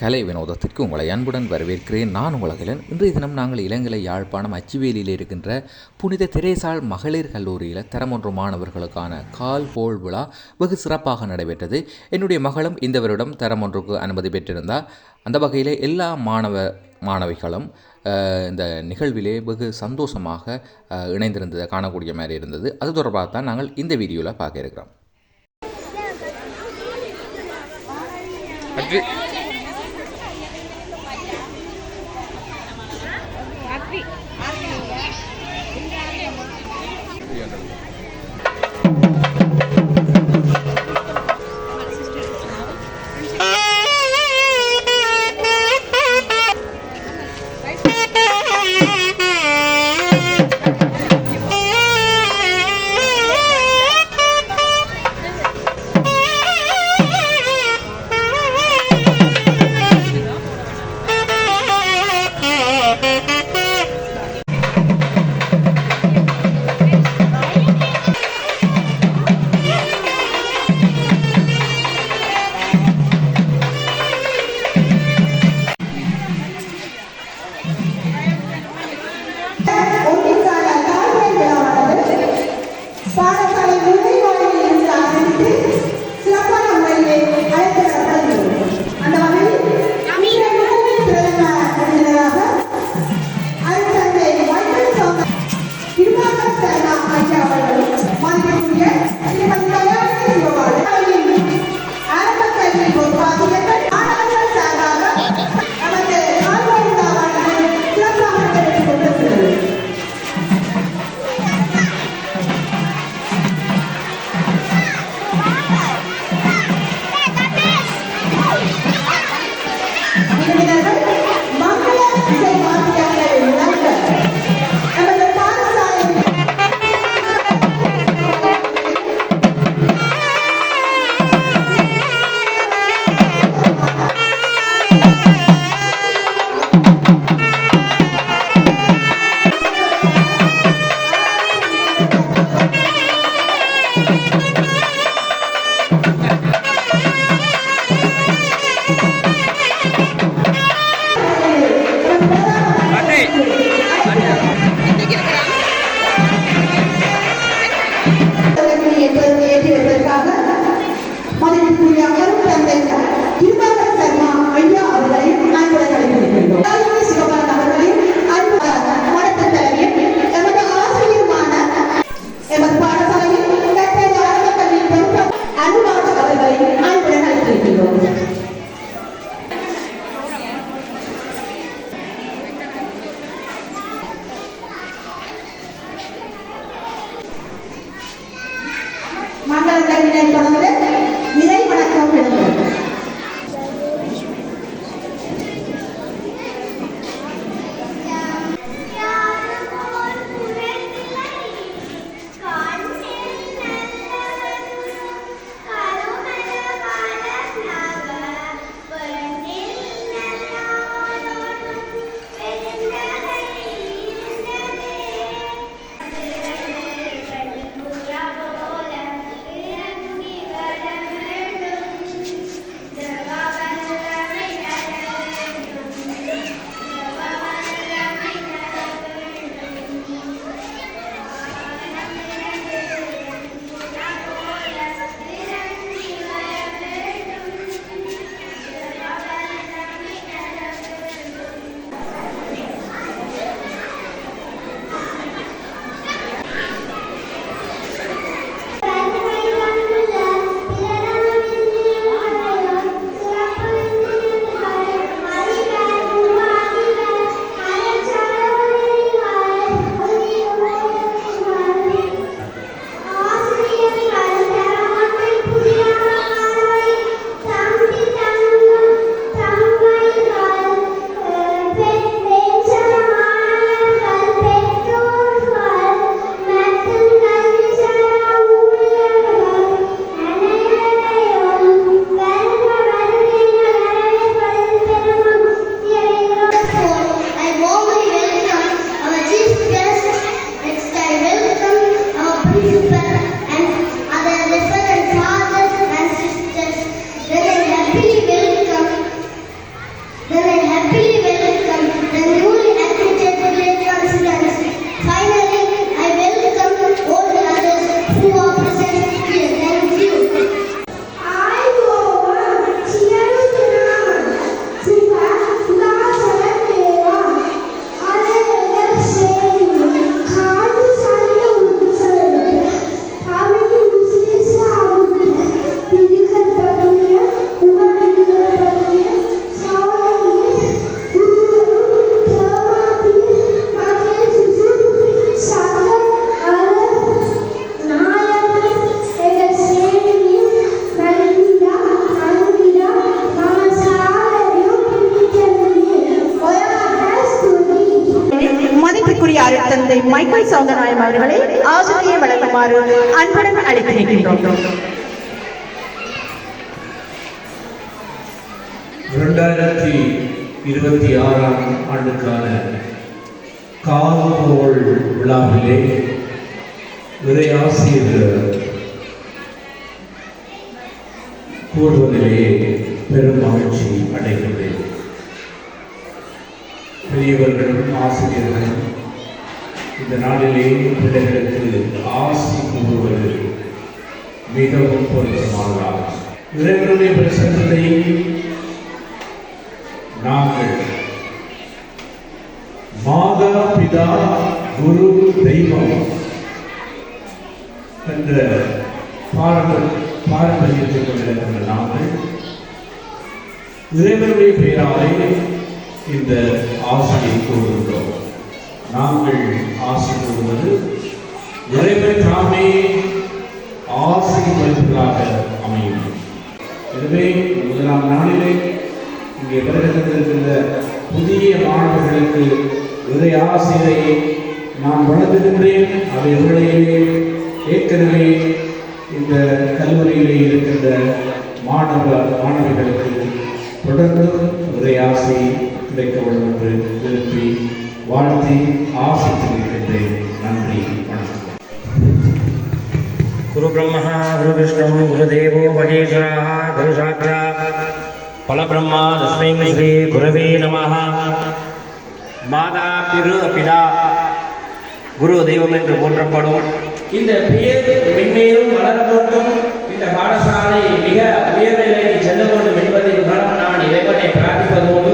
கலை வினோதத்திற்கு உங்களை அன்புடன் வரவேற்கிறேன். நான் உலகிலன். இன்றைய தினம் நாங்கள் இலங்கை யாழ்ப்பாணம் அச்சுவேலியில் இருக்கின்ற புனித திரேசாள் மகளிர் கல்லூரியில் தரமொன்று மாணவர்களுக்கான கால் போல் விழா வெகு சிறப்பாக நடைபெற்றது. என்னுடைய மகளும் இந்த வருடம் தரமொன்றுக்கு அனுமதி பெற்றிருந்தார் அந்த வகையில் எல்லா மாணவ மாணவிகளும் இந்த நிகழ்விலே வெகு சந்தோஷமாக இணைந்திருந்ததை காணக்கூடிய மாதிரி இருந்தது. அது தொடர்பாக தான் நாங்கள் இந்த வீடியோவில் பார்க்க இருக்கிறோம். Amén. அருட்தந்தை மைக்கேல் சௌந்தரநாயம் அவர்களை ஆசிரியை வழங்குமாறு அன்புடன் அழைத்திருக்கின்றோம். இரண்டாயிரத்தி இருபத்தி ஆறாம் ஆண்டுக்கான கால்கோள் விழாவிலே இறையாசிரியர் கூடுவதிலே பெரும் மகிழ்ச்சி அடைகின்றேன். பெரியவர்களும் ஆசிரியர்களும் இந்த நாளிலே பிள்ளைகளுக்கு ஆசி கூறுவது மிகவும் பொருத்தமானதாகும் இறைவனுடைய பிரசனத்தை நாங்கள் மாதா பிதா குரு தெய்வம் என்ற பாரம்பரிய பாரம்பரியத்தை கொண்டிருக்கின்ற நாங்கள் இறைவனுடைய பெயராலே இந்த ஆசையை கூறுகின்றோம். நாங்கள் ஆசை கூறுவது இறைவன் தாமே ஆசை மதிப்புகளாக அமையும். எனவே முதலாம் நாளிலே இங்கே வருகின்றிருக்கின்ற புதிய மாணவர்களுக்கு இறை ஆசிரியை நான் வளர்த்துகின்றேன் அதை வேளையிலே ஏற்கனவே இந்த கல்லூரியிலே இருக்கின்ற மாணவ மாணவர்களுக்கு தொடர்ந்து இறை கிடைக்க வேண்டும் என்று விரும்பி வாழ்த்தி ஆசித்து இருக்கின்றேன் நன்றி வணக்கம். குரு பிரம்மா குரு விஷ்ணு குரு தேவோ மகேஸ்வரா குரு சாட்சா பலபிரம்மா தஸ்மை ஸ்ரீ குரவே நம மாதா திரு பிதா. குரு தெய்வம் என்று போன்றப்படும் இந்த பெயர் மென்மேலும் வளரப்போட்டும் இந்த பாடசாலை மிக உயர்நிலைக்கு செல்ல வேண்டும் என்பதை நான் இறைவனை பிரார்த்திப்பதோடு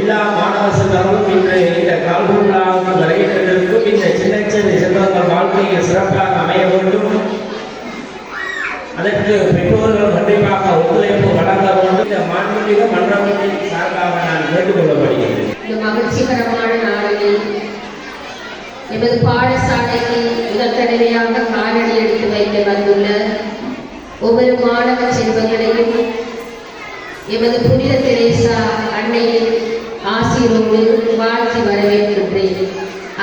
எல்லா மாணவர்களும் செல்வங்களும் இன்று இந்த கால்குள்ளாக வருகின்றதற்கும் இந்த சின்ன சின்ன செல்வங்கள் வாழ்க்கையில் சிறப்பாக அமைய வேண்டும் அதற்கு பெற்றோர்கள் கண்டிப்பாக ஒத்துழைப்பு வழங்க வேண்டும் இந்த மாண்புமிகு மன்றத்தின் சார்பாக நான் கேட்டுக்கொள்ளப்படுகிறேன் இந்த மகிழ்ச்சிகரமான நாளில் எமது பாடசாலைக்கு முதல் தடவையாக காலடி எடுத்து வைக்க வந்துள்ள ஒவ்வொரு மாணவ செல்வங்களையும் எமது புனித தெரேசா அன்னையின் ஆசிரோடு வாழ்த்தி வரவேற்கின்றேன்.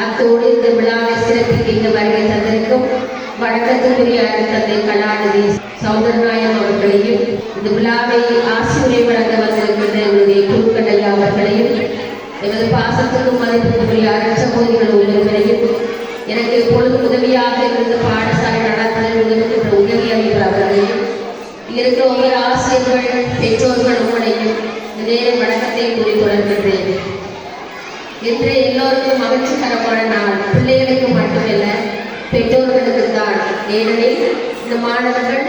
அத்தோடு இந்த விழாவை சிறப்பிக்கின்ற வருகை தந்திருக்கும் வணக்கத்துக்குரிய தந்தை கலாநிதி சௌந்தரநாயம் அவர்களையும் இந்த விழாவை ஆசிரியரை வழங்க வந்திருக்கின்ற எங்களுடைய குருக்கடையா அவர்களையும் எனது பாசத்துக்கும் மதிப்புக்குரிய அரசமோதிகள் உள்ளவர்களையும் எனக்கு எப்பொழுது உதவியாக இருந்த பாடசாலை நடத்துதல் உதவுகின்ற உதவி அமைப்பு அவர்களையும் இங்க இருக்கிற ஒவ்வொரு ஆசிரியர்கள் பெற்றோர்கள் உங்களையும் இந்த வணக்கத்தை கூறி தொடர்கின்றேன். இன்று எல்லோருக்கும் மகிழ்ச்சிகரமான நாள். பிள்ளைகளுக்கு மட்டுமல்ல பெற்றோர்களுக்கு தான். ஏனெனில் இந்த மாணவர்கள்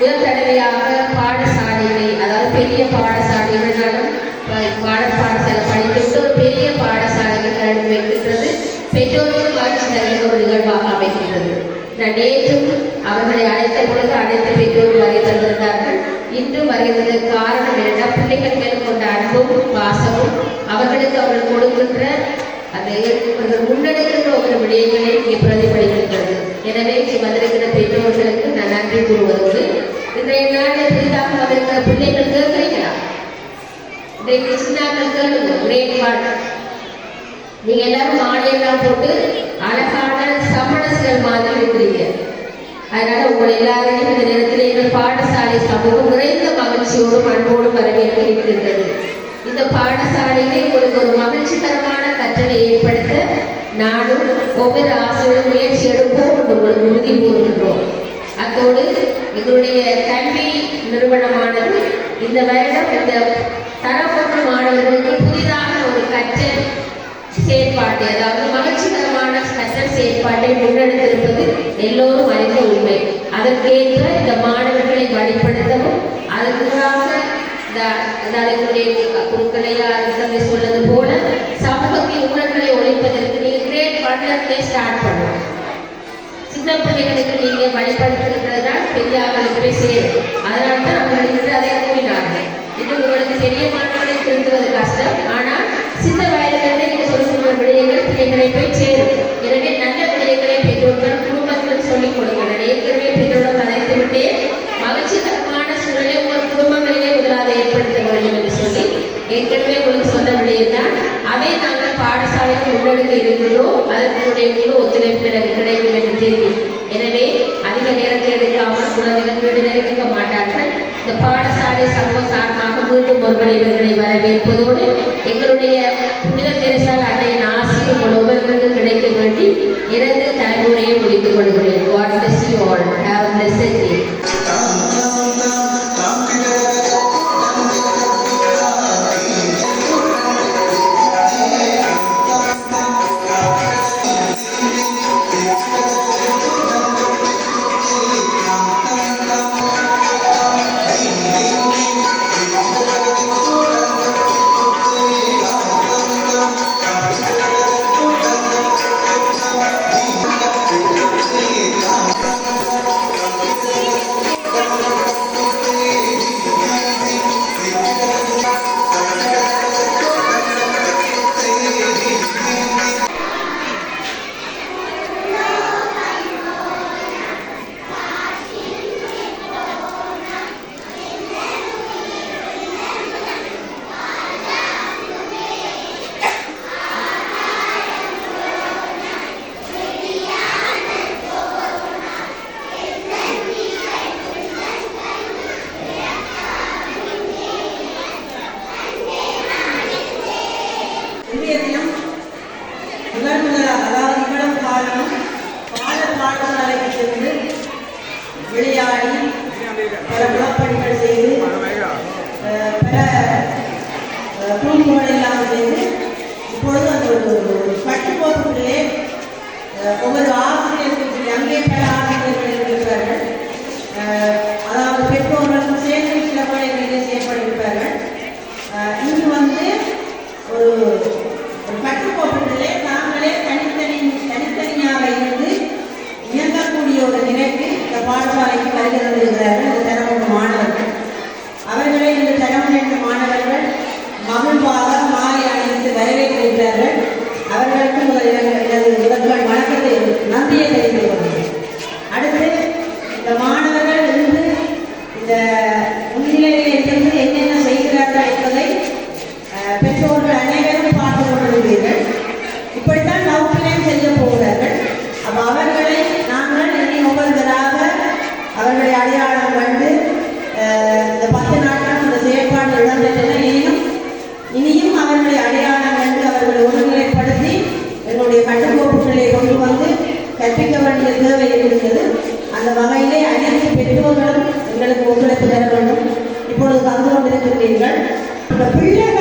முதல் தடவையாக பாடசாலைகளை அதாவது பெரிய பாடசாலைகளாலும் பாட பாடசாலை படித்துவிட்டு ஒரு பெரிய பாடசாலைகள் வைக்கின்றது பெற்றோர்கள் காட்சி தருகிற ஒரு நிகழ்வாக அமைகின்றது நான் நேற்றும் அவர்களை அழைத்த பொழுது அனைத்து பெற்றோர்கள் வருகை தந்திருந்தார்கள். இன்று வருகிறது காரணம் என்னென்னா பிள்ளைகள் அவர்களுக்கு அவர்கள் கொடுக்கின்ற அந்த அவர்கள் முன்னெடுக்கின்ற ஒரு விடயங்களை இங்கே பிரதிபலிக்கின்றது. எனவே இங்கே வந்திருக்கிற பெற்றோர்களுக்கு நான் நன்றி கூறுவதோடு இன்றைய நாளில் புதிதாக வந்திருக்கிற பிள்ளைகள் கேட்கலாம். இன்றைக்கு சின்னாக்கள் கேளுங்க கிரேட் ஒன் நீங்க எல்லாரும் மாலையெல்லாம் போட்டு அழகான சமணஸ்கள் மாதிரி இருக்கிறீங்க. அதனால உங்கள் எல்லாரையும் இந்த நேரத்தில் எங்கள் பாடசாலை சமூகம் நிறைந்த மகிழ்ச்சியோடும் அன்போடும் வரவேற்க இருக்கின்றது. இந்த பாடசாலையிலே உங்களுக்கு ஒரு மகிழ்ச்சிகரமான கற்றலை ஏற்படுத்த நானும் ஒவ்வொரு ஆசிரியரும் முயற்சி எடுப்போம் உங்களுக்கு உறுதி கூறுகின்றோம். அத்தோடு எங்களுடைய கல்வி நிறுவனமானது இந்த வருடம் இந்த தரப்பட்ட மாணவர்களுக்கு புதிதாக ஒரு கற்றல் செயற்பாட்டை அதாவது மகிழ்ச்சிகரமான கற்றல் செயற்பாட்டை முன்னெடுத்திருப்பது எல்லோரும் அறிந்த உண்மை. அதற்கேற்ற இந்த மாணவர்களை வழிப்படுத்தவும் அதற்காக இந்த அதனுடைய குழுக்களையா இருக்கிறதை சொன்னது போல சமூகத்தின் ஊழல்களை ஒழிப்பதற்கு கிரேட் ஸ்டார்ட் சின்ன பிள்ளைகளுக்கு நீங்க வழிபடுத்துகிறதா பெரியார்களுக்கு போய் சேரும். அதனால தான் அவர்கள் இன்று அதை கூறினார்கள் இது உங்களுக்கு பெரிய மாற்றங்களை திருத்துவது கஷ்டம். ஆனால் சின்ன வயதிலிருந்து நீங்க சொல்லுகிற விடயங்கள் பிள்ளைகளை போய் சேரும். எனவே முடிவெடுக்க இருந்ததோ அதற்கு முழு ஒத்துழைப்பு எனக்கு கிடைக்கும் என்று தெரியும் எனவே அதிக நேரத்தை எடுக்காமல் குழந்தைகள் வீடு மாட்டார்கள் இந்த பாடசாலை சமூக சார்பாக மீண்டும் ஒருவர் இவர்களை வரவேற்பதோடு எங்களுடைய புனித தெரசால் அன்னையின் ஆசிரியர் உங்கள் கிடைக்க வேண்டி இரண்டு தலைமுறையை முடித்துக் கொள்கிறேன் God bless you all. Have a blessed day. ஒவ்வொரு ஆசிரியர் Thank you.